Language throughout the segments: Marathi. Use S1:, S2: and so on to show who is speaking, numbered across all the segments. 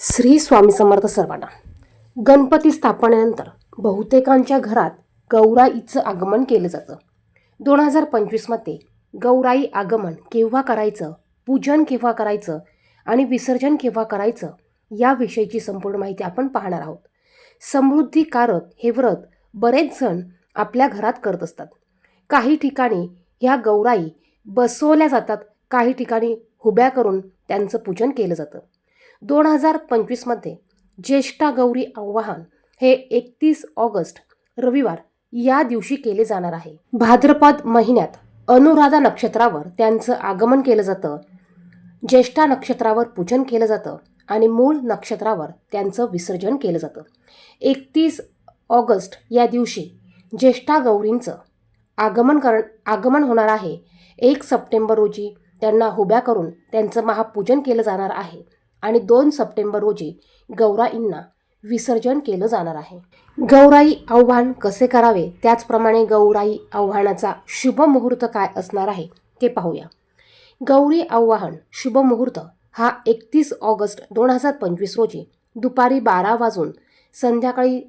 S1: श्री स्वामी समर्थ सर्वांना. गणपती स्थापनेनंतर बहुतेकांच्या घरात गौराईचं आगमन केलं जातं. दोन हजार पंचवीसमध्ये गौराई आगमन केव्हा करायचं पूजन केव्हा करायचं आणि विसर्जन केव्हा करायचं याविषयीची संपूर्ण माहिती आपण पाहणार आहोत. समृद्धिकारक हे व्रत बरेच जण आपल्या घरात करत असतात. काही ठिकाणी ह्या गौराई बसवल्या जातात काही ठिकाणी हुब्या करून त्यांचं पूजन केलं जातं. दोन हजार पंचवीसमध्ये ज्येष्ठा गौरी आव्हान हे एकतीस ऑगस्ट रविवार या दिवशी केले जाणार आहे. भाद्रपद महिन्यात अनुराधा नक्षत्रावर त्यांचं आगमन केलं जातं. ज्येष्ठा नक्षत्रावर पूजन केलं जातं आणि मूळ नक्षत्रावर त्यांचं विसर्जन केलं जातं. एकतीस ऑगस्ट या दिवशी ज्येष्ठा गौरींचं आगमन कर आगमन होणार आहे. एक सप्टेंबर रोजी त्यांना हुब्या करून त्यांचं महापूजन केलं जाणार आहे. आणि दोन सप्टेंबर रोजी गौराईंना विसर्जन केलं जाणार आहे. गौराई आव्हान कसे करावे? त्याचप्रमाणे गौराई आव्हानाचा शुभ मुहूर्त काय असणार आहे ते पाहूया. गौरी आव्हान शुभ मुहूर्त हा एकतीस ऑगस्ट दोन हजार पंचवीस रोजी दुपारी बारा वाजून संध्याकाळी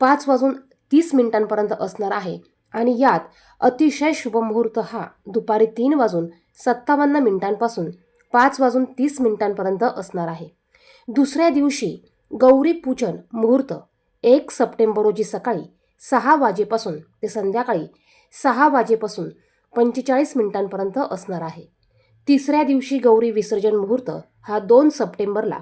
S1: पाच वाजून तीस मिनिटांपर्यंत असणार आहे आणि यात अतिशय शुभ मुहूर्त हा दुपारी तीन वाजून सत्तावन्न मिनिटांपासून पाच वाजून तीस मिनिटांपर्यंत असणार आहे. दुसऱ्या दिवशी गौरी पूजन मुहूर्त एक सप्टेंबर रोजी सकाळी सहा वाजेपासून ते संध्याकाळी सहा वाजेपासून पंचेचाळीस मिनिटांपर्यंत असणार आहे. तिसऱ्या दिवशी गौरी विसर्जन मुहूर्त हा दोन सप्टेंबरला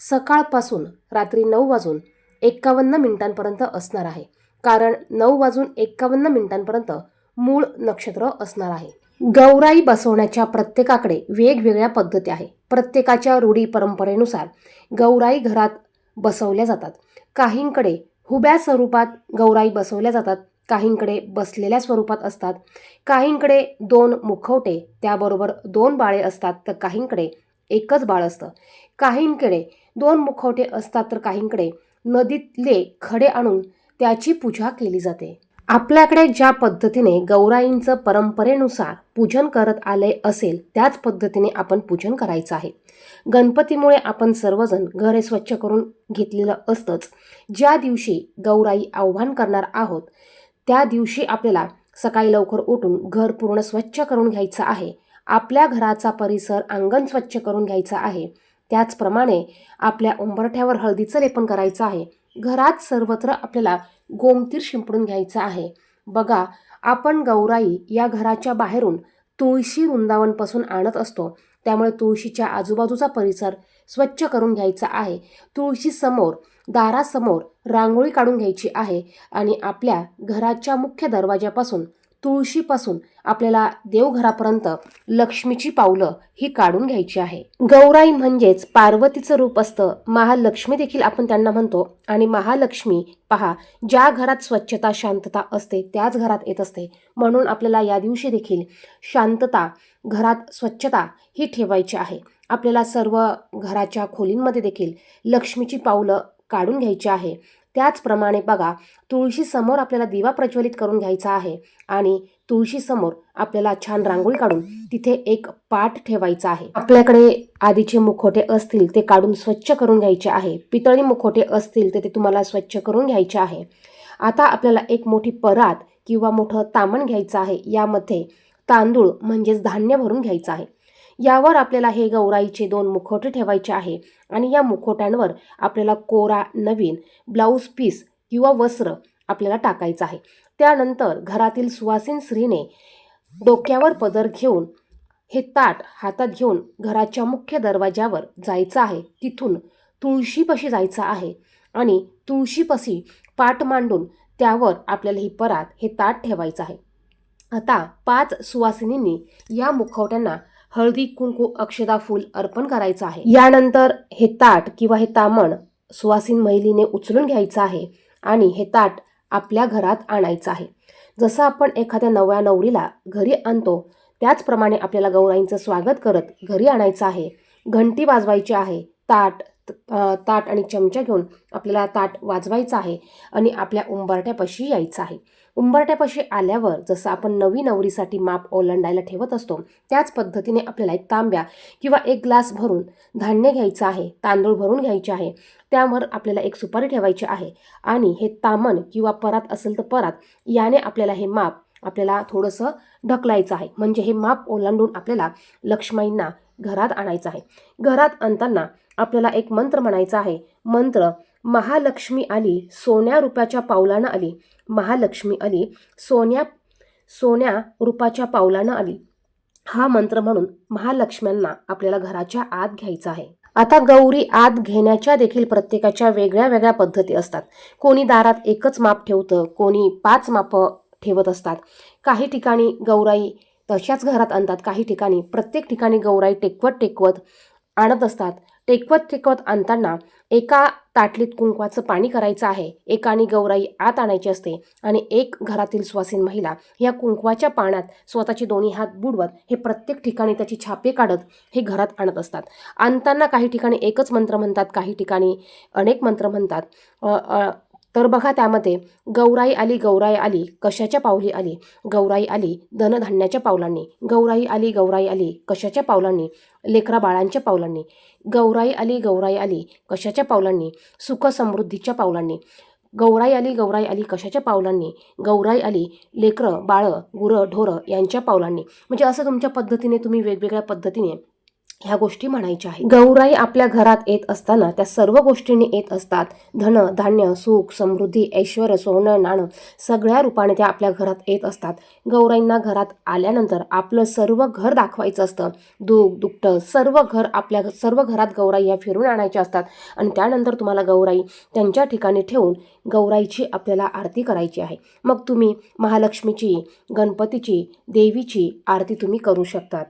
S1: सकाळपासून रात्री नऊ वाजून एक्कावन्न मिनिटांपर्यंत असणार आहे. कारण नऊ वाजून एक्कावन्न मिनिटांपर्यंत मूळ नक्षत्र असणार आहे. गौराई बसवण्याच्या प्रत्येकाकडे वेगवेगळ्या पद्धती आहे प्रत्येकाच्या रूढी परंपरेनुसार गौराई घरात बसवल्या जातात. काहींकडे हुब्या स्वरूपात गौराई बसवल्या जातात काहींकडे बसलेल्या स्वरूपात असतात. काहींकडे दोन मुखवटे त्याबरोबर दोन बाळे असतात तर काहींकडे एकच बाळ असतं. काहींकडे दोन मुखवटे असतात तर काहींकडे नदीतले खडे आणून त्याची पूजा केली जाते. आपल्याकडे ज्या पद्धतीने गौराईंचं परंपरेनुसार पूजन करत आले असेल त्याच पद्धतीने आपण पूजन करायचं आहे. गणपतीमुळे आपण सर्वजण घरे स्वच्छ करून घेतलेलं असतंच. ज्या दिवशी गौराई आव्हान करणार आहोत त्या दिवशी आपल्याला सकाळी लवकर उठून घर पूर्ण स्वच्छ करून घ्यायचं आहे. आपल्या घराचा परिसर अंगण स्वच्छ करून घ्यायचा आहे. त्याचप्रमाणे आपल्या उंबरठ्यावर हळदीचं लेपन करायचं आहे. घरात सर्वत्र आपल्याला गोमतीर शिंपडून घ्यायचं आहे. बघा आपण गौराई या घराच्या बाहेरून तुळशी वृंदावनपासून आणत असतो. त्यामुळे तुळशीच्या आजूबाजूचा परिसर स्वच्छ करून घ्यायचा आहे. तुळशीसमोर दारासमोर रांगोळी काढून घ्यायची आहे आणि आपल्या घराच्या मुख्य दरवाज्यापासून तुळशीपासून आपल्याला देवघरापर्यंत लक्ष्मीची पावलं ही काढून घ्यायची आहे. गौराई म्हणजेच पार्वतीचं रूप असतं. महालक्ष्मी देखील आपण त्यांना म्हणतो. आणि महालक्ष्मी पहा ज्या घरात स्वच्छता शांतता असते त्याच घरात येत असते. म्हणून आपल्याला या दिवशी देखील शांतता घरात स्वच्छता ही ठेवायची आहे. आपल्याला सर्व घराच्या खोलींमध्ये देखील लक्ष्मीची पावलं काढून घ्यायची आहे. त्याचप्रमाणे बघा तुळशीसमोर आपल्याला दिवा प्रज्वलित करून घ्यायचा आहे आणि तुळशीसमोर आपल्याला छान रांगोळी काढून तिथे एक पाठ ठेवायचा आहे. आपल्याकडे आधीचे मुखोटे असतील ते काढून स्वच्छ करून घ्यायचे आहे. पितळी मुखोटे असतील तर ते तुम्हाला स्वच्छ करून घ्यायचे आहे. आता आपल्याला एक मोठी परात किंवा मोठं तामण घ्यायचं आहे. यामध्ये तांदूळ म्हणजेच धान्य भरून घ्यायचं आहे. यावर आपल्याला हे गौराईचे दोन मुखवटे ठेवायचे आहे. आणि या मुखवट्यांवर आपल्याला कोरा नवीन ब्लाऊज पीस किंवा वस्त्र आपल्याला टाकायचं आहे. त्यानंतर घरातील सुवासीन स्त्रीने डोक्यावर पदर घेऊन हे ताट हातात घेऊन घराच्या मुख्य दरवाज्यावर जायचं आहे. तिथून तुळशीपाशी जायचं आहे. आणि तुळशीपाशी पाट मांडून त्यावर आपल्याला ही परात हे ताट ठेवायचं आहे. आता पाच सुवासिनींनी या मुखवट्यांना हळदी कुंकू अक्षदा फूल अर्पण करायचं आहे. यानंतर हे ताट किंवा हे तामण सुवासीन महिलीने उचलून घ्यायचं आहे आणि हे ताट आपल्या घरात आणायचं आहे. जसं आपण एखाद्या नव्या नवरीला घरी आणतो त्याचप्रमाणे आपल्याला गौराईंचं स्वागत करत घरी आणायचं आहे. घंटी वाजवायची आहे. ताट ताट आणि चमचा घेऊन आपल्याला ताट वाजवायचं आहे आणि आपल्या उंबरट्यापाशी यायचं आहे. उंबरट्यापाशी आल्यावर जसं आपण नवी नवरीसाठी माप ओलांडायला ठेवत असतो त्याच पद्धतीने आपल्याला एक तांब्या किंवा एक ग्लास भरून धान्य घ्यायचं आहे तांदूळ भरून घ्यायचे आहे त्यावर आपल्याला एक सुपारी ठेवायची आहे आणि हे तामण किंवा परात असेल तर परात याने आपल्याला हे माप आपल्याला थोडंसं ढकलायचं आहे. म्हणजे हे माप ओलांडून आपल्याला लक्ष्मींना घरात आणायचं आहे. घरात आणताना आपल्याला एक मंत्र म्हणायचा आहे. मंत्र महालक्ष्मी आली सोन्या रुपयाच्या पावलानं आली. महालक्ष्मी आली सोन्या सोन्या रूपाच्या पावलानं आली. हा मंत्र म्हणून महालक्ष्म्यांना आपल्याला घराच्या आत घ्यायचा आहे. आता गौरी आत घेण्याच्या देखील प्रत्येकाच्या वेगळ्या वेगळ्या पद्धती असतात. कोणी दारात एकच माप ठेवतं कोणी पाच मापं ठेवत असतात. काही ठिकाणी गौराई तशाच घरात आणतात काही ठिकाणी प्रत्येक ठिकाणी गौराई टेकवत टेकवत आणत असतात. टेकवत टेकवत आणताना एका ताटलीत कुंकवाचं पाणी करायचं आहे. एकाने गौराई आत आणायची असते आणि एक घरातील सुवासीन महिला या कुंकवाच्या पाण्यात स्वतःचे दोन्ही हात बुडवत हे प्रत्येक ठिकाणी त्याची छापे काढत हे घरात आणत असतात. आणताना काही ठिकाणी एकच मंत्र म्हणतात काही ठिकाणी अनेक मंत्र म्हणतात. तर बघा त्यामध्ये गौराई आली गौराई आली कशाच्या पावली आली गौराई आली धनधान्याच्या पावलांनी गौराई आली गौराई आली कशाच्या पावलांनी लेकरा बाळांच्या पावलांनी गौराई आली गौराई आली कशाच्या पावलांनी सुख समृद्धीच्या पावलांनी गौराई आली गौराई आली कशाच्या पावलांनी गौराई आली लेकरं बाळं गुरं ढोरं यांच्या पावलांनी म्हणजे असं तुमच्या पद्धतीने तुम्ही वेगवेगळ्या पद्धतीने ह्या गोष्टी म्हणायच्या आहेत. गौराई आपल्या घरात येत असताना त्या सर्व गोष्टींनी येत असतात. धन धान्य सुख समृद्धी ऐश्वर सोनं नाणं सगळ्या रूपाने त्या आपल्या घरात येत असतात. गौराईंना घरात आल्यानंतर आपलं सर्व घर दाखवायचं असतं. दुःख दुखटं सर्व घर आपल्या सर्व घरात गौराई ह्या फिरून आणायच्या असतात. आणि त्यानंतर तुम्हाला गौराई त्यांच्या ठिकाणी ठेवून गौराईची आपल्याला आरती करायची आहे. मग तुम्ही महालक्ष्मीची गणपतीची देवीची आरती तुम्ही करू शकतात.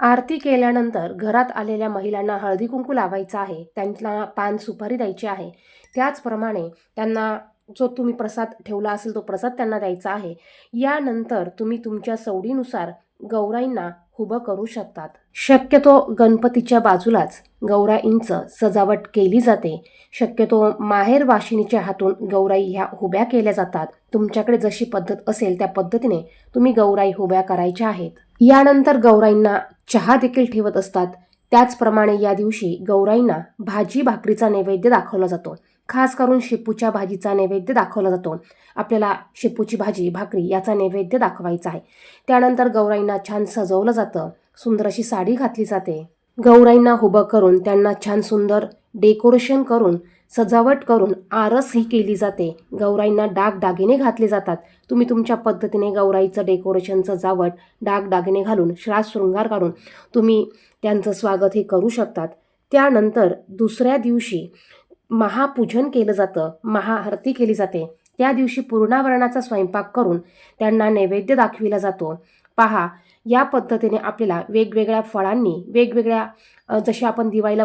S1: आरती केल्यानंतर घरात आलेल्या महिलांना हळदी कुंकू लावायचं आहे त्यांना पान सुपारी द्यायची आहे. त्याचप्रमाणे त्यांना जो तुम्ही प्रसाद ठेवला असेल तो प्रसाद त्यांना द्यायचा आहे. यानंतर तुम्ही तुमच्या सवडीनुसार गौराईंना उभं करू शकतात. शक्यतो गणपतीच्या बाजूलाच गौराईंचं सजावट केली जाते. शक्यतो माहेर वाशिनीच्या हातून गौराई ह्या उभ्या केल्या जातात. तुमच्याकडे जशी पद्धत असेल त्या पद्धतीने तुम्ही गौराई उभ्या करायच्या आहेत. यानंतर गौराईंना चहा देखील ठेवत असतात. त्याचप्रमाणे या दिवशी गौराईंना भाजी भाकरीचा नैवेद्य दाखवला जातो. खास करून शेपूच्या भाजीचा नैवेद्य दाखवला जातो. आपल्याला शेपूची भाजी भाकरी याचा नैवेद्य दाखवायचा आहे. त्यानंतर गौराईंना छान सजवलं जातं. सुंदर अशी साडी घातली जाते. गौराईंना उभं करून त्यांना छान सुंदर डेकोरेशन करून सजावट करून आरस ही केली जाते. गौराईंना डाग दागिने घातले जातात. तुम्ही तुमच्या पद्धतीने गौराईचं डेकोरेशन सजावट डाग दागिने घालून श्रास शृंगार काढून तुम्ही त्यांचं स्वागत हे करू शकतात. त्यानंतर दुसऱ्या दिवशी महापूजन केलं जातं महाआरती केली जाते. त्या दिवशी पूर्णावरणाचा स्वयंपाक करून त्यांना नैवेद्य दाखविला जातो. पहा या पद्धतीने आपल्याला वेगवेगळ्या फळांनी वेगवेगळ्या जसे आपण दिवाळीला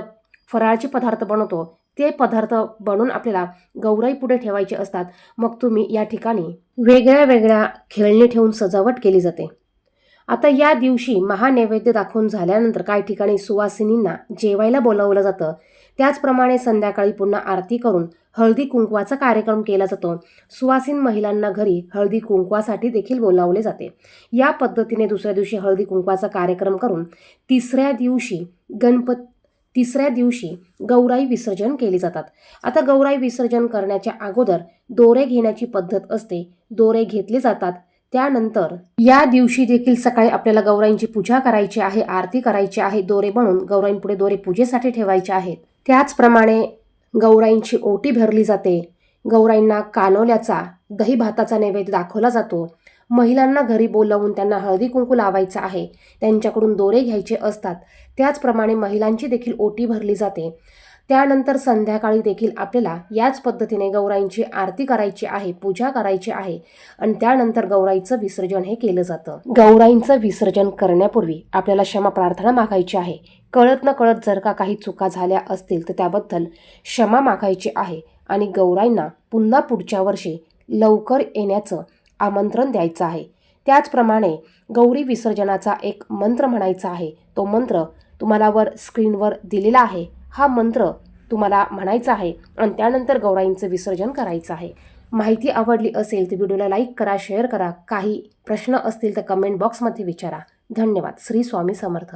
S1: फराळाचे पदार्थ बनवतो ते पदार्थ बनवून आपल्याला गौराई पुढे ठेवायचे असतात. मग तुम्ही या ठिकाणी वेगळ्या वेगळ्या खेळणी ठेवून सजावट केली जाते. आता या दिवशी महानैवेद्य दाखवून झाल्यानंतर काही ठिकाणी सुवासिनींना जेवायला बोलावलं जातं. त्याचप्रमाणे संध्याकाळी पुन्हा आरती करून हळदी कुंकवाचा कार्यक्रम केला जातो. सुवासीन महिलांना घरी हळदी कुंकवासाठी देखील बोलावले जाते. या पद्धतीने दुसऱ्या दिवशी हळदी कुंकवाचा कार्यक्रम करून तिसऱ्या दिवशी गणपत तिसऱ्या दिवशी गौराई विसर्जन केले जातात. आता गौराई विसर्जन करण्याच्या अगोदर दोरे घेण्याची पद्धत असते. दोरे घेतले जातात. त्यानंतर या दिवशी देखील सकाळी आपल्याला गौराईंची पूजा करायची आहे आरती करायची आहे दोरे बनवून गौराईंपुढे दोरे पूजेसाठी ठेवायचे आहेत. त्याचप्रमाणे गौराईंची ओटी भरली जाते. गौराईंना कानोल्याचा दही भाताचा नैवेद्य दाखवला जातो. महिलांना घरी बोलवून त्यांना हळदी कुंकू लावायचं आहे. त्यांच्याकडून दोरे घ्यायचे असतात. त्याचप्रमाणे महिलांची देखील ओटी भरली जाते. त्यानंतर संध्याकाळी देखील आपल्याला याच पद्धतीने गौराईंची आरती करायची आहे पूजा करायची आहे. आणि त्यानंतर गौराईचं विसर्जन हे केलं जातं. गौराईंचं विसर्जन करण्यापूर्वी आपल्याला क्षमा प्रार्थना मागायची आहे. कळत न कळत जर का काही चुका झाल्या असतील तर त्याबद्दल क्षमा मागायची आहे आणि गौराईंना पुन्हा पुढच्या वर्षी लवकर येण्याचं आमंत्रण द्यायचं आहे. त्याचप्रमाणे गौरी विसर्जनाचा एक मंत्र म्हणायचा आहे. तो मंत्र तुम्हाला वर स्क्रीनवर दिलेला आहे. हा मंत्र तुम्हाला म्हणायचा आहे आणि त्यानंतर गौराईंचं विसर्जन करायचं आहे. माहिती आवडली असेल तर व्हिडिओला लाईक करा शेअर करा. काही प्रश्न असतील तर कमेंट बॉक्समध्ये विचारा. धन्यवाद. श्री स्वामी समर्थ.